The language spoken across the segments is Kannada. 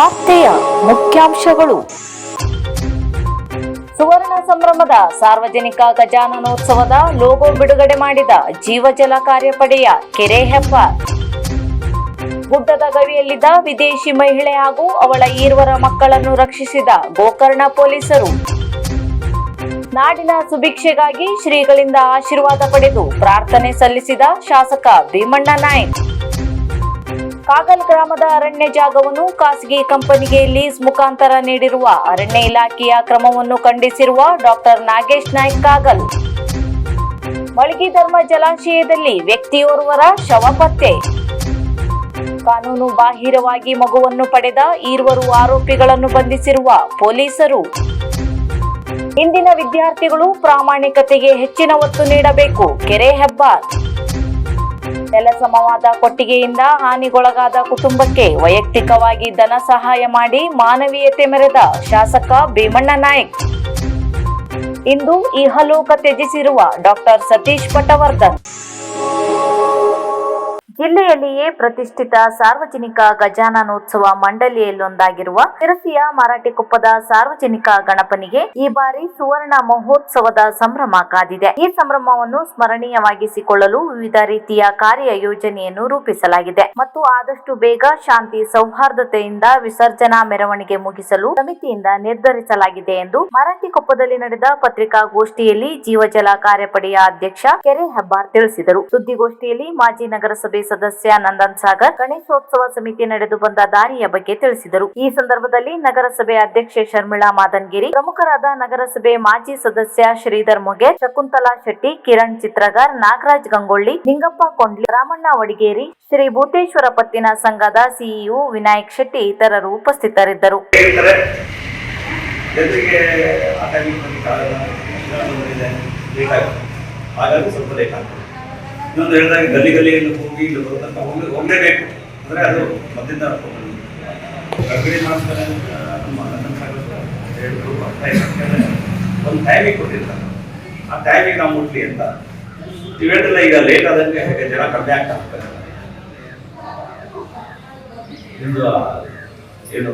ವಾರ್ತೆಯ ಮುಖ್ಯಾಂಶಗಳು. ಸುವರ್ಣ ಸಂಭ್ರಮದ ಸಾರ್ವಜನಿಕ ಗಜಾನನೋತ್ಸವದ ಲೋಗೋ ಬಿಡುಗಡೆ ಮಾಡಿದ ಜೀವಜಲ ಕಾರ್ಯಪಡೆಯ ಕೆರೆ ಹೆಬ್ಬ ಗುಡ್ಡದ ಗವಿಯಲ್ಲಿದ್ದ ವಿದೇಶಿ ಮಹಿಳೆ ಹಾಗೂ ಅವಳ ಈರ್ವರ ಮಕ್ಕಳನ್ನು ರಕ್ಷಿಸಿದ ಗೋಕರ್ಣ ಪೊಲೀಸರು. ನಾಡಿನ ಸುಭಿಕ್ಷೆಗಾಗಿ ಶ್ರೀಗಳಿಂದ ಆಶೀರ್ವಾದ ಪಡೆದು ಪ್ರಾರ್ಥನೆ ಸಲ್ಲಿಸಿದ ಶಾಸಕ ಭೀಮಣ್ಣ ನಾಯ್ಕ್. ಕಾಗಲ್ ಗ್ರಾಮದ ಅರಣ್ಯ ಜಾಗವನ್ನು ಖಾಸಗಿ ಕಂಪನಿಗೆ ಲೀಸ್ ಮುಖಾಂತರ ನೀಡಿರುವ ಅರಣ್ಯ ಇಲಾಖೆಯ ಕ್ರಮವನ್ನು ಖಂಡಿಸಿರುವ ಡಾಕ್ಟರ್ ನಾಗೇಶ್ ನಾಯ್ಕ್ ಕಾಗಲ್. ಮಳಗಿಧರ್ಮ ಜಲಾಶಯದಲ್ಲಿ ವ್ಯಕ್ತಿಯೋರ್ವರ ಶವ ಪತ್ತೆ. ಕಾನೂನು ಬಾಹಿರವಾಗಿ ಮಗುವನ್ನು ಪಡೆದ ಈರ್ವರು ಆರೋಪಿಗಳನ್ನು ಬಂಧಿಸಿರುವ ಪೊಲೀಸರು. ಇಂದಿನ ವಿದ್ಯಾರ್ಥಿಗಳು ಪ್ರಾಮಾಣಿಕತೆಗೆ ಹೆಚ್ಚಿನ ಒತ್ತು ನೀಡಬೇಕು, ಕೆರೆ ಹೆಬ್ಬಾರ್. ನೆಲಸಮವಾದ ಕೊಟ್ಟಿಗೆಯಿಂದ ಹಾನಿಗೊಳಗಾದ ಕುಟುಂಬಕ್ಕೆ ವೈಯಕ್ತಿಕವಾಗಿ ಧನ ಸಹಾಯ ಮಾಡಿ ಮಾನವೀಯತೆ ಮೆರೆದ ಶಾಸಕ ಭೀಮಣ್ಣ ನಾಯಕ್. ಇಂದು ಇಹಲೋಕ ತ್ಯಜಿಸಿರುವ ಡಾಕ್ಟರ್ ಸತೀಶ್ ಪಟವರ್ಧನ್. ಜಿಲ್ಲೆಯಲ್ಲಿಯೇ ಪ್ರತಿಷ್ಠಿತ ಸಾರ್ವಜನಿಕ ಗಜಾನನೋತ್ಸವ ಮಂಡಳಿಯಲ್ಲೊಂದಾಗಿರುವ ಶಿರಸಿಯ ಮರಾಠಿಕೊಪ್ಪದ ಸಾರ್ವಜನಿಕ ಗಣಪನಿಗೆ ಈ ಬಾರಿ ಸುವರ್ಣ ಮಹೋತ್ಸವದ ಸಂಭ್ರಮ ಕಾದಿದೆ. ಈ ಸಂಭ್ರಮವನ್ನು ಸ್ಮರಣೀಯವಾಗಿಸಿಕೊಳ್ಳಲು ವಿವಿಧ ರೀತಿಯ ಕಾರ್ಯ ಯೋಜನೆಯನ್ನು ರೂಪಿಸಲಾಗಿದೆ. ಮತ್ತು ಆದಷ್ಟು ಬೇಗ ಶಾಂತಿ, ಸೌಹಾರ್ದತೆಯಿಂದ ವಿಸರ್ಜನಾ ಮೆರವಣಿಗೆ ಮುಗಿಸಲು ಸಮಿತಿಯಿಂದ ನಿರ್ಧರಿಸಲಾಗಿದೆ ಎಂದು ಮರಾಠಿಕೊಪ್ಪದಲ್ಲಿ ನಡೆದ ಪತ್ರಿಕಾಗೋಷ್ಠಿಯಲ್ಲಿ ಜೀವಜಲ ಕಾರ್ಯಪಡೆಯ ಅಧ್ಯಕ್ಷ ಕೆರೆ ಹೆಬ್ಬಾರ್ ತಿಳಿಸಿದರು. ಸುದ್ದಿಗೋಷ್ಠಿಯಲ್ಲಿ ಮಾಜಿ ನಗರಸಭೆ ಸದಸ್ಯ ನಂದನ್ ಸಾಗರ್ ಗಣೇಶೋತ್ಸವ ಸಮಿತಿ ನಡೆದು ಬಂದ ದಾರಿಯ ಬಗ್ಗೆ ತಿಳಿಸಿದರು. ಈ ಸಂದರ್ಭದಲ್ಲಿ ನಗರಸಭೆ ಅಧ್ಯಕ್ಷೆ ಶರ್ಮಿಳಾ ಮಾದನ್ಗಿರಿ, ಪ್ರಮುಖರಾದ ನಗರಸಭೆ ಮಾಜಿ ಸದಸ್ಯ ಶ್ರೀಧರ್ ಮೊಗೇರ್, ಶಕುಂತಲಾ ಶೆಟ್ಟಿ, ಕಿರಣ್ ಚಿತ್ರಗಾರ್, ನಾಗರಾಜ್ ಗಂಗೊಳ್ಳಿ, ನಿಂಗಪ್ಪ ಕೊಂಡ್ಲಿ, ರಾಮಣ್ಣ ವಡಿಗೇರಿ, ಶ್ರೀ ಭೂತೇಶ್ವರ ಪತ್ತಿನ ಸಂಘದ ಸಿಇಒ ವಿನಾಯಕ್ ಶೆಟ್ಟಿ ಇತರರು ಉಪಸ್ಥಿತರಿದ್ದರು. ಹಾಗಾಗಿ ಸ್ವಲ್ಪ ಲೇಟ್ ಇನ್ನೊಂದು ಹೇಳಿದಾಗ ಗಲ್ಲಿ ಗಲ್ಲಿಯಲ್ಲಿ ಹೋಗಿ ಇಲ್ಲಿ ಬರುತ್ತಂತ ಹೋಗಿ ಹೋಗಲೇಬೇಕು ಅಂದರೆ ಅದು ಮೊದಲಿಂದ ಗರ್ಭಿಣಿ ಮಾಡ್ತಾರೆ ಅಂತ ಹೇಳಿದ್ರು ಒಂದು ಟೈಮಿಗೆ ಕೊಟ್ಟಿರ್ತಾರೆ. ಆ ಟೈಮಿಗೆ ನಾವು ಮುಟ್ಲಿ ಅಂತ. ನೀವು ಹೇಳಿದ್ರಲ್ಲ, ಈಗ ಲೇಟ್ ಆದಂಗೆ ಹೇಗೆ ಜನ ಕಮ್ಮಿ ಆಗ್ತಾ ಹೋಗ್ತಾರೆ. ನಿಮ್ದು ಏನು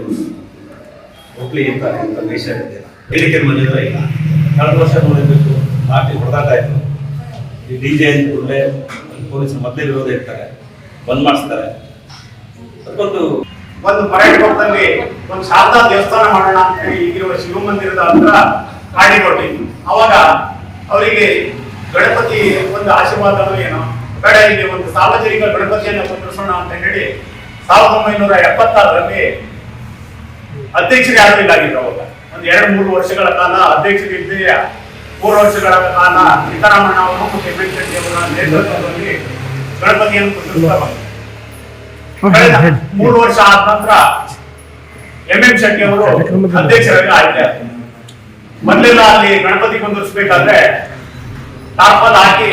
ಹೋಗ್ಲಿ ಅಂತ ನಿಮ್ಮ ದೇಶ ಹೇಳಿಕೆ ಬಂದಿದ್ರೆ ಇಲ್ಲ ಕಳೆದ ವರ್ಷ ನೋಡಿರ್ಬೇಕು ಮಾತಿ ಹೊಡೆದಾಟ ಆಯ್ತು ಈ ಡಿ ಜೆ ಕೂಡಲೇ ಪೊಲೀಸರು ಮೊದಲೇ ವಿರೋಧ ಇರ್ತಾರೆ ಬಂದ್ ಮಾಡಿಸ್ತಾರೆ. ಅದಕ್ಕೊಂದು ಒಂದು ಪರೇಡ್ ಪರ್ಯಟಕದಲ್ಲಿ ಒಂದು ಶಾರದಾ ದೇವಸ್ಥಾನ ಮಾಡೋಣ ಅಂತ ಹೇಳಿ ಈಗಿರುವ ಶಿವಮಂದಿರದ ಹತ್ರ ಕಾಡಿ ಕೊಟ್ಟಿ ಅವಾಗ ಅವರಿಗೆ ಗಣಪತಿ ಒಂದು ಆಶೀರ್ವಾದನೋ ಏನೋ, ಬೇಡ ಇಲ್ಲಿ ಒಂದು ಸಾರ್ವಜನಿಕ ಗಣಪತಿಯನ್ನು ಕುಂದಿರಿಸೋಣ ಅಂತ ಹೇಳಿ ಸಾವಿರದ ಒಂಬೈನೂರ ಎಪ್ಪತ್ತಾರರಲ್ಲಿ ಅಧ್ಯಕ್ಷರು ಯಾರು ಇಲ್ಲ ಅವಾಗ. ಒಂದು ಎರಡು ಮೂರು ವರ್ಷಗಳ ಕಾಲ ಅಧ್ಯಕ್ಷರಿದ್ದೇ ಮೂರು ವರ್ಷಗಳ ಕಾಲ ಸಿದ್ದರಾಮಣ್ಣ ಅವರು ಮತ್ತು ಎಂ ಎನ್ ಶೆಟ್ಟಿ ಅವರ ನೇತೃತ್ವದಲ್ಲಿ ಗಣಪತಿಯನ್ನು ಮೂರು ವರ್ಷ ಆದ ನಂತರ ಎಂ ಎಂ ಶೆಟ್ಟಿ ಅವರು ಅಧ್ಯಕ್ಷರಾಗಿ ಆಯ್ಕೆ. ಮೊದಲೆಲ್ಲ ಅಲ್ಲಿ ಗಣಪತಿ ಕುಂದಿರಿಸಬೇಕಾದ್ರೆ ಟಾರ್ಪಲ್ ಹಾಕಿ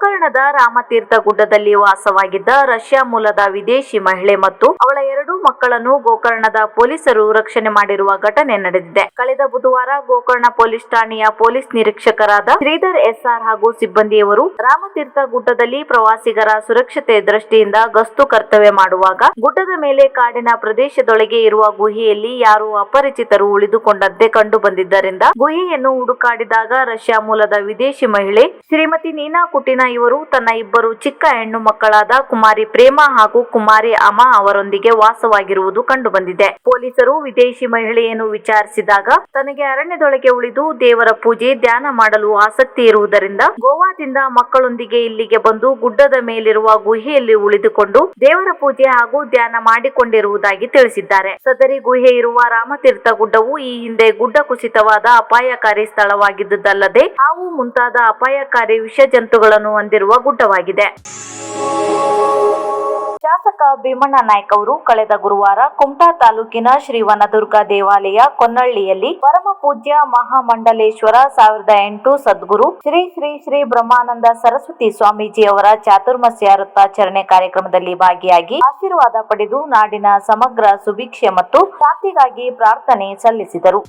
ಗೋಕರ್ಣದ ರಾಮತೀರ್ಥ ಗುಡ್ಡದಲ್ಲಿ ವಾಸವಾಗಿದ್ದ ರಷ್ಯಾ ಮೂಲದ ವಿದೇಶಿ ಮಹಿಳೆ ಮತ್ತು ಅವಳ ಎರಡು ಮಕ್ಕಳನ್ನು ಗೋಕರ್ಣದ ಪೊಲೀಸರು ರಕ್ಷಣೆ ಮಾಡಿರುವ ಘಟನೆ ನಡೆದಿದೆ. ಕಳೆದ ಬುಧವಾರ ಗೋಕರ್ಣ ಪೊಲೀಸ್ ಠಾಣೆಯ ಪೊಲೀಸ್ ನಿರೀಕ್ಷಕರಾದ ಶ್ರೀಧರ್ ಎಸ್ಆರ್ ಹಾಗೂ ಸಿಬ್ಬಂದಿಯವರು ರಾಮತೀರ್ಥ ಗುಡ್ಡದಲ್ಲಿ ಪ್ರವಾಸಿಗರ ಸುರಕ್ಷತೆ ದೃಷ್ಟಿಯಿಂದ ಗಸ್ತು ಕರ್ತವ್ಯ ಮಾಡುವಾಗ ಗುಡ್ಡದ ಮೇಲೆ ಕಾಡಿನ ಪ್ರದೇಶದೊಳಗೆ ಇರುವ ಗುಹೆಯಲ್ಲಿ ಯಾರು ಅಪರಿಚಿತರು ಉಳಿದುಕೊಂಡಂತೆ ಕಂಡು ಬಂದಿದ್ದರಿಂದ ಗುಹೆಯನ್ನು ಹುಡುಕಾಡಿದಾಗ ರಷ್ಯಾ ಮೂಲದ ವಿದೇಶಿ ಮಹಿಳೆ ಶ್ರೀಮತಿ ನೀನಾ ಕುಟಿನ ಇವರು ತನ್ನ ಇಬ್ಬರು ಚಿಕ್ಕ ಹೆಣ್ಣು ಮಕ್ಕಳಾದ ಕುಮಾರಿ ಪ್ರೇಮ ಹಾಗೂ ಕುಮಾರಿ ಅಮ ಅವರೊಂದಿಗೆ ವಾಸವಾಗಿರುವುದು ಕಂಡುಬಂದಿದೆ. ಪೊಲೀಸರು ವಿದೇಶಿ ಮಹಿಳೆಯನ್ನು ವಿಚಾರಿಸಿದಾಗ ತನಗೆ ಅರಣ್ಯದೊಳಗೆ ಉಳಿದು ದೇವರ ಪೂಜೆ, ಧ್ಯಾನ ಮಾಡಲು ಆಸಕ್ತಿ ಇರುವುದರಿಂದ ಗೋವಾದಿಂದ ಮಕ್ಕಳೊಂದಿಗೆ ಇಲ್ಲಿಗೆ ಬಂದು ಗುಡ್ಡದ ಮೇಲಿರುವ ಗುಹೆಯಲ್ಲಿ ಉಳಿದುಕೊಂಡು ದೇವರ ಪೂಜೆ ಹಾಗೂ ಧ್ಯಾನ ಮಾಡಿಕೊಂಡಿರುವುದಾಗಿ ತಿಳಿಸಿದ್ದಾರೆ. ಸದರಿ ಗುಹೆ ಇರುವ ರಾಮತೀರ್ಥ ಗುಡ್ಡವು ಈ ಹಿಂದೆ ಗುಡ್ಡ ಕುಸಿತವಾದ ಅಪಾಯಕಾರಿ ಸ್ಥಳವಾಗಿದ್ದುದಲ್ಲದೆ ಹಾವು ಮುಂತಾದ ಅಪಾಯಕಾರಿ ವಿಷ ಜಂತುಗಳನ್ನು ಹೊಂದಿರುವ ಗುಡ್ಡವಾಗಿದೆ. ಶಾಸಕ ಭೀಮಣ್ಣ ನಾಯ್ಕ ಅವರು ಕಳೆದ ಗುರುವಾರ ಕುಮಟಾ ತಾಲೂಕಿನ ಶ್ರೀ ವನದುರ್ಗ ದೇವಾಲಯ ಕೊನ್ನಳ್ಳಿಯಲ್ಲಿ ಪರಮ ಪೂಜ್ಯ ಮಹಾಮಂಡಲೇಶ್ವರ ಸಾವಿರದ ಎಂಟು ಸದ್ಗುರು ಶ್ರೀ ಶ್ರೀ ಶ್ರೀ ಬ್ರಹ್ಮಾನಂದ ಸರಸ್ವತಿ ಸ್ವಾಮೀಜಿ ಅವರ ಚಾತುರ್ಮಸ್ಯ ವೃತ್ತಾಚರಣೆ ಕಾರ್ಯಕ್ರಮದಲ್ಲಿ ಭಾಗಿಯಾಗಿ ಆಶೀರ್ವಾದ ಪಡೆದು ನಾಡಿನ ಸಮಗ್ರ ಸುಭಿಕ್ಷೆ ಮತ್ತು ಶಾಂತಿಗಾಗಿ ಪ್ರಾರ್ಥನೆ ಸಲ್ಲಿಸಿದರು.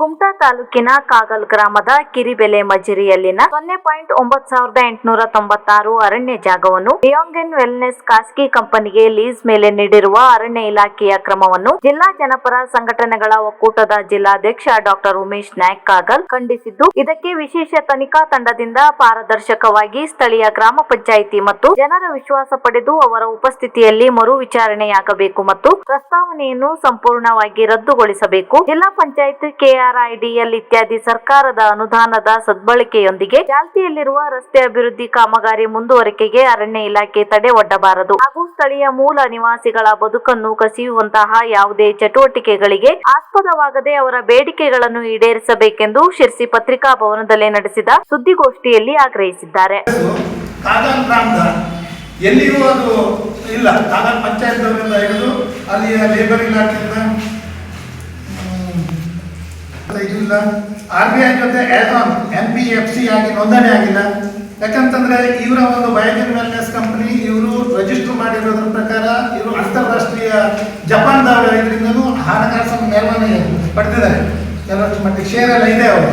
ಕುಮಟಾ ತಾಲೂಕಿನ ಕಾಗಲ್ ಗ್ರಾಮದ ಕಿರಿಬೆಲೆ ಮಜರಿಯಲ್ಲಿನ ಸೊನ್ನೆ ಪಾಯಿಂಟ್ ಒಂಬತ್ತು ಸಾವಿರದ ಎಂಟುನೂರ ತೊಂಬತ್ತಾರು ಅರಣ್ಯ ಜಾಗವನ್ನು ಡಿಯೋಂಗೆನ್ ವೆಲ್ನೆಸ್ ಖಾಸಗಿ ಕಂಪನಿಗೆ ಲೀಸ್ ಮೇಲೆ ನೀಡಿರುವ ಅರಣ್ಯ ಇಲಾಖೆಯ ಕ್ರಮವನ್ನು ಜಿಲ್ಲಾ ಜನಪರ ಸಂಘಟನೆಗಳ ಒಕ್ಕೂಟದ ಜಿಲ್ಲಾಧ್ಯಕ್ಷ ಡಾಕ್ಟರ್ ಉಮೇಶ್ ನಾಯ್ಕ್ ಕಾಗಲ್ ಖಂಡಿಸಿದ್ದು, ಇದಕ್ಕೆ ವಿಶೇಷ ತನಿಖಾ ತಂಡದಿಂದ ಪಾರದರ್ಶಕವಾಗಿ ಸ್ಥಳೀಯ ಗ್ರಾಮ ಪಂಚಾಯಿತಿ ಮತ್ತು ಜನರ ವಿಶ್ವಾಸ ಪಡೆದು ಅವರ ಉಪಸ್ಥಿತಿಯಲ್ಲಿ ಮರು ವಿಚಾರಣೆಯಾಗಬೇಕು ಮತ್ತು ಪ್ರಸ್ತಾವನೆಯನ್ನು ಸಂಪೂರ್ಣವಾಗಿ ರದ್ದುಗೊಳಿಸಬೇಕು. ಜಿಲ್ಲಾ ಪಂಚಾಯತ್ ಕೆಆರ್ಐಡಿಎಲ್ ಇತ್ಯಾದಿ ಸರ್ಕಾರದ ಅನುದಾನದ ಸದ್ಬಳಕೆಯೊಂದಿಗೆ ಚಾಲ್ತಿಯಲ್ಲಿರುವ ರಸ್ತೆ ಅಭಿವೃದ್ಧಿ ಕಾಮಗಾರಿ ಮುಂದುವರಿಕೆಗೆ ಅರಣ್ಯ ಇಲಾಖೆ ತಡೆ ಒಡ್ಡಬಾರದು ಹಾಗೂ ಸ್ಥಳೀಯ ಮೂಲ ನಿವಾಸಿಗಳ ಬದುಕನ್ನು ಕಸಿಯುವಂತಹ ಯಾವುದೇ ಚಟುವಟಿಕೆಗಳಿಗೆ ಆಸ್ಪದವಾಗದೆ ಅವರ ಬೇಡಿಕೆಗಳನ್ನು ಈಡೇರಿಸಬೇಕೆಂದು ಶಿರ್ಸಿ ಪತ್ರಿಕಾ ಭವನದಲ್ಲಿ ನಡೆಸಿದ ಸುದ್ದಿಗೋಷ್ಠಿಯಲ್ಲಿ ಆಗ್ರಹಿಸಿದ್ದಾರೆ. ಎಲ್ಲಿಯೂ ಇಲ್ಲ. ಪಂಚಾಯತ್ ಲೇಬರ್ ಇಲಾಖೆಯಿಂದ ಇದಿಲ್ಲ ಆರ್ ಬಿ ಐ ಜೊತೆ an N B F C ಆಗಿ ನೋಂದಣಿ ಆಗಿಲ್ಲ. ಯಾಕಂತಂದ್ರೆ ಇವರ ಒಂದು ಬಯೋಜಿನ್ ವೆಲ್ನೆಸ್ ಕಂಪನಿ ಇವರು ರಿಜಿಸ್ಟರ್ ಮಾಡಿರೋದ್ರ ಪ್ರಕಾರ ಇವರು ಅಂತಾರಾಷ್ಟ್ರೀಯ ಜಪಾನ್ ಇದರಿಂದಲೂ ಹಣಕಾಸು ಮೇಲ್ಮನೆ ಪಡೆದಿದ್ದಾರೆ. ಕೆಲವಷ್ಟು ಮಟ್ಟಿಗೆ ಶೇರ್ ಎಲ್ಲ ಇದೆ ಅವರು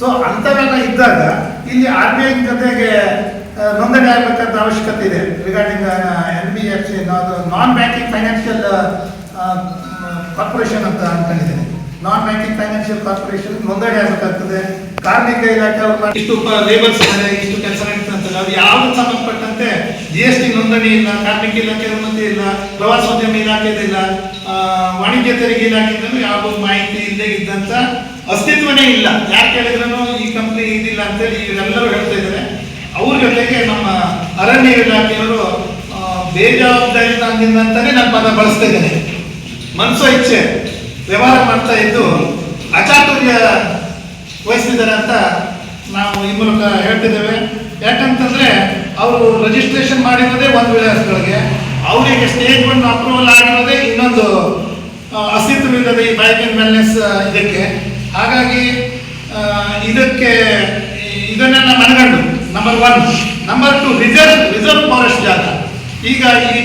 ಸೊ ಅಂಥವೆಲ್ಲ ಇದ್ದಾಗ ಇಲ್ಲಿ ಆರ್ ಬಿ ಐ ಜೊತೆಗೆ ನೋಂದಣಿ ಆಗಬೇಕಂತ ಅವಶ್ಯಕತೆ ಇದೆ. Regarding N B F C non banking financial corporation ಅಂತ ಅನ್ಕೊಂಡಿದ್ದೀನಿ. ನಾನ್ ಬ್ಯಾಂಕಿಂಗ್ ಫೈನಾನ್ಷಿಯಲ್ ಕಾರ್ಪೊರೇಷನ್ ನೋಂದಣಿ ಆಗಬೇಕಾಗ್ತದೆ. ಕಾರ್ಮಿಕ ಇಲಾಖೆ ಇಷ್ಟು ಲೇಬರ್ಸ್ ಇದ್ದಾರೆ ಇಷ್ಟು ಕೆಲಸ ನಡೀತಂತಲ್ಲ ಅವ್ರು ಯಾವ್ದು ಸಂಬಂಧಪಟ್ಟಂತೆ ಜಿ ಎಸ್ ಟಿ ನೋಂದಣಿ ಇಲ್ಲ, ಕಾರ್ಮಿಕ ಇಲಾಖೆ ಅನುಮತಿ ಇಲ್ಲ, ಪ್ರವಾಸೋದ್ಯಮ ಇಲಾಖೆದಿಲ್ಲ ವಾಣಿಜ್ಯ ತೆರಿಗೆ ಇಲಾಖೆಯಿಂದಲೂ ಯಾವ ಮಾಹಿತಿ ಇಲ್ಲದೆ ಇದ್ದಂತ ಅಸ್ತಿತ್ವನೇ ಇಲ್ಲ. ಯಾಕೆ ಕೇಳಿದ್ರೂ ಈ ಕಂಪ್ನಿ ಇದಿಲ್ಲ ಅಂತೇಳಿ ಇವರೆಲ್ಲರೂ ಹೇಳ್ತಾ ಇದ್ದಾರೆ ಅವ್ರ ಜೊತೆಗೆ ನಮ್ಮ ಅರಣ್ಯ ಇಲಾಖೆಯವರು ಬೇಜವಾಬ್ದಾರಿ ಅಂತಾನೆ ನಾನು ಪದ ಬಳಸ್ತಾ ಇದ್ದೇನೆ ಮನಸ್ಸೋ ಇಚ್ಛೆ ವ್ಯವಹಾರ ಮಾಡ್ತಾ ಇದ್ದು ಅಚಾತುರ್ಯ ವಹಿಸಿದ್ದಾರೆ ಅಂತ ನಾವು ಈ ಮೂಲಕ ಹೇಳ್ತಿದ್ದೇವೆ. ಯಾಕಂತಂದ್ರೆ ಅವರು ರಿಜಿಸ್ಟ್ರೇಷನ್ ಮಾಡಿರೋದೇ ಒಂದು ವಿಳಾಸಗಳಿಗೆ. ಅವರಿಗೆ ಸ್ಟೇಜ್ ಬಂದು ಅಪ್ರೂವಲ್ ಆಗಿರೋದೇ ಇನ್ನೊಂದು ಅಸ್ತಿತ್ವವಿಲ್ಲದ ಈ ಬೈಕಿಂಗ್ ವೆಲ್ನೆಸ್ ಇದಕ್ಕೆ. ಹಾಗಾಗಿ ಇದಕ್ಕೆ ಇದನ್ನೆಲ್ಲ ಮನಗಂಡು. Number one number two reserve reserve forest ಜಾಗ. ಈಗ ಈ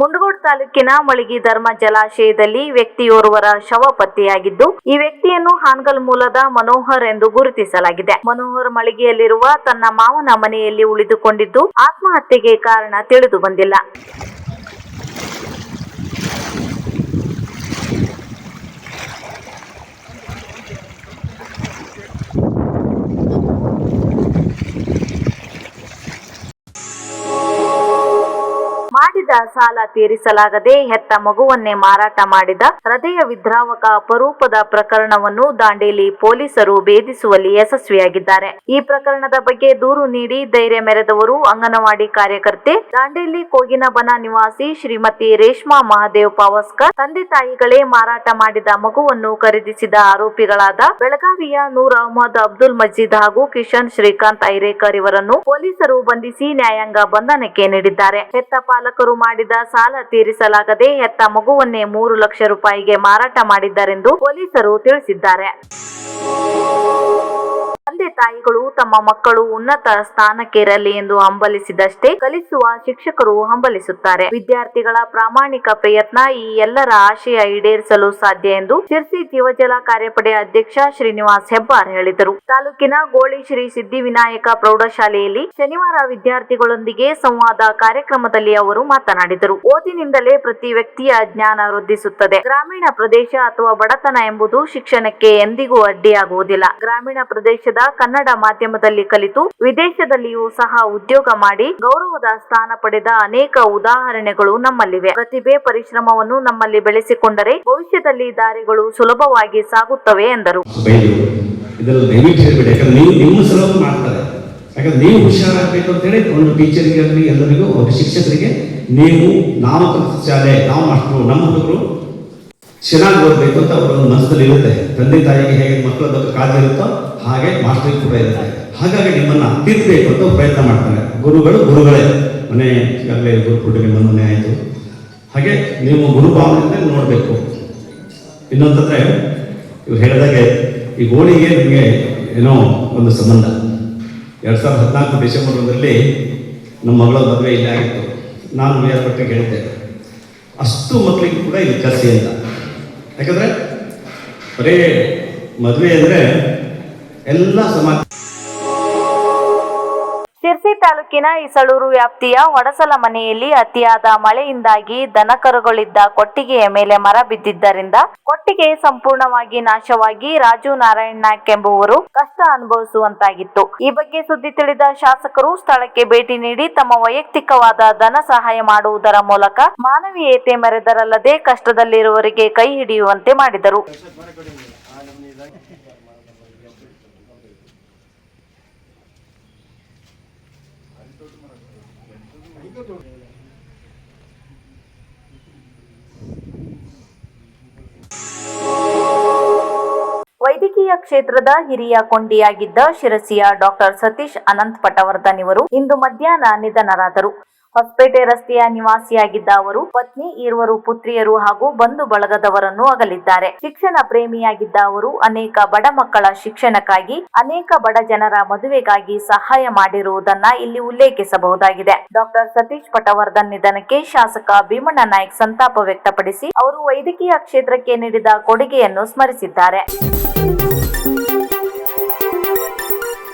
ಮುಂಡಗೋಡ್ ತಾಲೂಕಿನ ಮಳಿಗಿ ಧರ್ಮ ಜಲಾಶಯದಲ್ಲಿ ವ್ಯಕ್ತಿಯೋರ್ವರ ಶವ ಪತ್ತೆಯಾಗಿದ್ದು, ಈ ವ್ಯಕ್ತಿಯನ್ನು ಹಾನ್ಗಲ್ ಮೂಲದ ಮನೋಹರ್ ಎಂದು ಗುರುತಿಸಲಾಗಿದೆ. ಮನೋಹರ್ ಮಳಿಗೆಯಲ್ಲಿರುವ ತನ್ನ ಮಾವನ ಮನೆಯಲ್ಲಿ ಉಳಿದುಕೊಂಡಿದ್ದು, ಆತ್ಮಹತ್ಯೆಗೆ ಕಾರಣ ತಿಳಿದು ಬಂದಿಲ್ಲ. ಮಾಡಿದ ಸಾಲ ತೀರಿಸಲಾಗದೆ ಹೆತ್ತ ಮಗುವನ್ನೇ ಮಾರಾಟ ಮಾಡಿದ ಹೃದಯ ವಿದ್ರಾವಕ ಅಪರೂಪದ ಪ್ರಕರಣವನ್ನು ದಾಂಡೇಲಿ ಪೊಲೀಸರು ಭೇದಿಸುವಲ್ಲಿ ಯಶಸ್ವಿಯಾಗಿದ್ದಾರೆ. ಈ ಪ್ರಕರಣದ ಬಗ್ಗೆ ದೂರು ನೀಡಿ ಧೈರ್ಯ ಮೆರೆದವರು ಅಂಗನವಾಡಿ ಕಾರ್ಯಕರ್ತೆ ದಾಂಡೇಲಿ ಕೋಗಿನಬನ ನಿವಾಸಿ ಶ್ರೀಮತಿ ರೇಷ್ಮಾ ಮಹಾದೇವ್ ಪಾವಸ್ಕರ್, ತಂದೆ ತಾಯಿಗಳೇ ಮಾರಾಟ ಮಾಡಿದ ಮಗುವನ್ನು ಖರೀದಿಸಿದ ಆರೋಪಿಗಳಾದ ಬೆಳಗಾವಿಯ ನೂರ್ ಅಹಮದ್ ಅಬ್ದುಲ್ ಮಜೀದ್ ಹಾಗೂ ಕಿಶನ್ ಶ್ರೀಕಾಂತ್ ಐರೇಕರ್ ಇವರನ್ನು ಪೊಲೀಸರು ಬಂಧಿಸಿ ನ್ಯಾಯಾಂಗ ಬಂಧನಕ್ಕೆ ನೀಡಿದ್ದಾರೆ. ಹೆತ್ತ ಪಾಲಕರು ಮಾಡಿದ ಸಾಲ ತೀರಿಸಲಾಗದೆ ಹೆತ್ತ ಮಗುವನ್ನೇ ಮೂರು ಲಕ್ಷ ರೂಪಾಯಿಗೆ ಮಾರಾಟ ಮಾಡಿದ್ದಾರೆಂದು ಪೊಲೀಸರು ತಿಳಿಸಿದ್ದಾರೆ. ತಂದೆ ತಾಯಿಗಳು ತಮ್ಮ ಮಕ್ಕಳು ಉನ್ನತ ಸ್ಥಾನಕ್ಕೇರಲಿ ಎಂದು ಹಂಬಲಿಸಿದಷ್ಟೇ ಕಲಿಸುವ ಶಿಕ್ಷಕರು ಹಂಬಲಿಸುತ್ತಾರೆ. ವಿದ್ಯಾರ್ಥಿಗಳ ಪ್ರಾಮಾಣಿಕ ಪ್ರಯತ್ನ ಈ ಎಲ್ಲರ ಆಶಯ ಈಡೇರಿಸಲು ಸಾಧ್ಯ ಎಂದು ಶಿರ್ಸಿ ಜೀವಜಲ ಕಾರ್ಯಪಡೆ ಅಧ್ಯಕ್ಷ ಶ್ರೀನಿವಾಸ್ ಹೆಬ್ಬಾರ್ ಹೇಳಿದರು. ತಾಲೂಕಿನ ಗೋಳಿ ಶ್ರೀ ಸಿದ್ಧಿವಿನಾಯಕ ಪ್ರೌಢಶಾಲೆಯಲ್ಲಿ ಶನಿವಾರ ವಿದ್ಯಾರ್ಥಿಗಳೊಂದಿಗೆ ಸಂವಾದ ಕಾರ್ಯಕ್ರಮದಲ್ಲಿ ಅವರು ಮಾತನಾಡಿದರು. ಓದಿನಿಂದಲೇ ಪ್ರತಿ ವ್ಯಕ್ತಿಯ ಜ್ಞಾನ ವೃದ್ಧಿಸುತ್ತದೆ. ಗ್ರಾಮೀಣ ಪ್ರದೇಶ ಅಥವಾ ಬಡತನ ಎಂಬುದು ಶಿಕ್ಷಣಕ್ಕೆ ಎಂದಿಗೂ ಅಡ್ಡಿಯಾಗುವುದಿಲ್ಲ. ಗ್ರಾಮೀಣ ಪ್ರದೇಶದ ಕನ್ನಡ ಮಾಧ್ಯಮದಲ್ಲಿ ಕಲಿತು ವಿದೇಶದಲ್ಲಿಯೂ ಸಹ ಉದ್ಯೋಗ ಮಾಡಿ ಗೌರವದ ಸ್ಥಾನ ಪಡೆದ ಅನೇಕ ಉದಾಹರಣೆಗಳು ನಮ್ಮಲ್ಲಿವೆ. ಪ್ರತಿಭೆ ಪರಿಶ್ರಮವನ್ನು ನಮ್ಮಲ್ಲಿ ಬೆಳೆಸಿಕೊಂಡರೆ ಭವಿಷ್ಯದಲ್ಲಿ ದಾರಿಗಳು ಸುಲಭವಾಗಿ ಸಾಗುತ್ತವೆ ಎಂದರು. ಯಾಕಂದ್ರೆ ನೀವು ಹುಷಾರಾಗಬೇಕು ಅಂತೇಳಿ ಒಂದು ಟೀಚರ್ಗೆ ಆಗಲಿ, ಎಲ್ಲರಿಗೂ ಒಬ್ಬ ಶಿಕ್ಷಕರಿಗೆ ನೀವು, ನಾವು ಕಲಿತ ಶಾಲೆ, ನಾವು ಮಾಸ್ಟ್ರು, ನಮ್ಮ ಹುಡುಗರು ಚೆನ್ನಾಗಿ ಓದಬೇಕು ಅಂತ ಅವರ ಒಂದು ಮನಸ್ಸಲ್ಲಿ ಇರುತ್ತೆ. ತಂದೆ ತಾಯಿಗೆ ಹೇಗೆ ಮಕ್ಕಳ ಬಗ್ಗೆ ಕಾಳಜಿ ಇರುತ್ತೋ ಹಾಗೆ ಮಾಸ್ಟರ್ ಕೂಡ ಇದ್ದಾರೆ ಹಾಗಾಗಿ ನಿಮ್ಮನ್ನ ತಿರ್ಬೇಕು ಅಂತ ಪ್ರಯತ್ನ ಮಾಡ್ತಾರೆ. ಗುರುಗಳು ಗುರುಗಳೇ. ಮನೆ ಈಗಾಗಲೇ ಗುರು ಪೂರ್ಣಿಮೆ ಮನೆ ಆಯಿತು. ಹಾಗೆ ನೀವು ಗುರುಭಾವನೆಯಿಂದ ನೋಡಬೇಕು. ಇನ್ನೊಂದ್ರೆ ಇವ್ರು ಹೇಳಿದಾಗೆ ಈ ಗೋಳಿಗೆ ನಿಮಗೆ ಏನೋ ಒಂದು ಸಂಬಂಧ. ಎರಡು ಸಾವಿರದ ಹದಿನಾಲ್ಕು ಡಿಸೆಂಬರ್ ಒಂದರಲ್ಲಿ ನಮ್ಮ ಮಗಳ ಮದುವೆ ಇಲ್ಲೇ ಆಗಿತ್ತು. ನಾನು ಮೇಲ್ಪಟ್ಟಿಗೆ ಹೇಳಿದ್ದೆ. ಅಷ್ಟು ಮಕ್ಕಳಿಗೆ ಕೂಡ ಇದು ಕಸಿ ಅಂತ. ಯಾಕಂದರೆ ಬರೀ ಮದುವೆ ಅಂದರೆ ಎಲ್ಲ ಸಮಾಜ ಶಿರ್ಸಿ ತಾಲೂಕಿನ ಇಸಳೂರು ವ್ಯಾಪ್ತಿಯ ಒಡಸಲ ಮನೆಯಲ್ಲಿ ಅತಿಯಾದ ಮಳೆಯಿಂದಾಗಿ ದನಕರುಗಳಿದ್ದ ಕೊಟ್ಟಿಗೆಯ ಮೇಲೆ ಮರ ಬಿದ್ದಿದ್ದರಿಂದ ಕೊಟ್ಟಿಗೆ ಸಂಪೂರ್ಣವಾಗಿ ನಾಶವಾಗಿ ರಾಜು ನಾರಾಯಣ ಎಂಬುವರು ಕಷ್ಟ ಅನುಭವಿಸುವಂತಾಗಿತ್ತು. ಈ ಬಗ್ಗೆ ಸುದ್ದಿ ತಿಳಿದ ಶಾಸಕರು ಸ್ಥಳಕ್ಕೆ ಭೇಟಿ ನೀಡಿ ತಮ್ಮ ವೈಯಕ್ತಿಕವಾದ ಧನ ಸಹಾಯ ಮಾಡುವುದರ ಮೂಲಕ ಮಾನವೀಯತೆ ಮೆರೆದರಲ್ಲದೆ ಕಷ್ಟದಲ್ಲಿರುವವರಿಗೆ ಕೈ ಹಿಡಿಯುವಂತೆ ಮಾಡಿದರು. ವೈದ್ಯಕೀಯ ಕ್ಷೇತ್ರದ ಹಿರಿಯ ಕೊಂಡಿಯಾಗಿದ್ದ ಶಿರಸಿಯ ಡಾಕ್ಟರ್ ಸತೀಶ್ ಅನಂತ್ ಪಟವರ್ಧನ್ ಇವರು ಇಂದು ಮಧ್ಯಾಹ್ನ ನಿಧನರಾದರು. ಹೊಸಪೇಟೆ ರಸ್ತೆಯ ನಿವಾಸಿಯಾಗಿದ್ದ ಅವರು ಪತ್ನಿ, ಇರುವರು ಪುತ್ರಿಯರು ಹಾಗೂ ಬಂಧು ಬಳಗದವರನ್ನು ಅಗಲಿದ್ದಾರೆ. ಶಿಕ್ಷಣ ಪ್ರೇಮಿಯಾಗಿದ್ದ ಅವರು ಅನೇಕ ಬಡ ಮಕ್ಕಳ ಶಿಕ್ಷಣಕ್ಕಾಗಿ, ಅನೇಕ ಬಡ ಜನರ ಮದುವೆಗಾಗಿ ಸಹಾಯ ಮಾಡಿರುವುದನ್ನ ಇಲ್ಲಿ ಉಲ್ಲೇಖಿಸಬಹುದಾಗಿದೆ. ಡಾಕ್ಟರ್ ಸತೀಶ್ ಪಟವರ್ಧನ್ ನಿಧನಕ್ಕೆ ಶಾಸಕ ಭೀಮಣ್ಣ ನಾಯ್ಕ್ ಸಂತಾಪ ವ್ಯಕ್ತಪಡಿಸಿ, ಅವರು ವೈದ್ಯಕೀಯ ಕ್ಷೇತ್ರಕ್ಕೆ ನೀಡಿದ ಕೊಡುಗೆಯನ್ನು ಸ್ಮರಿಸಿದ್ದಾರೆ.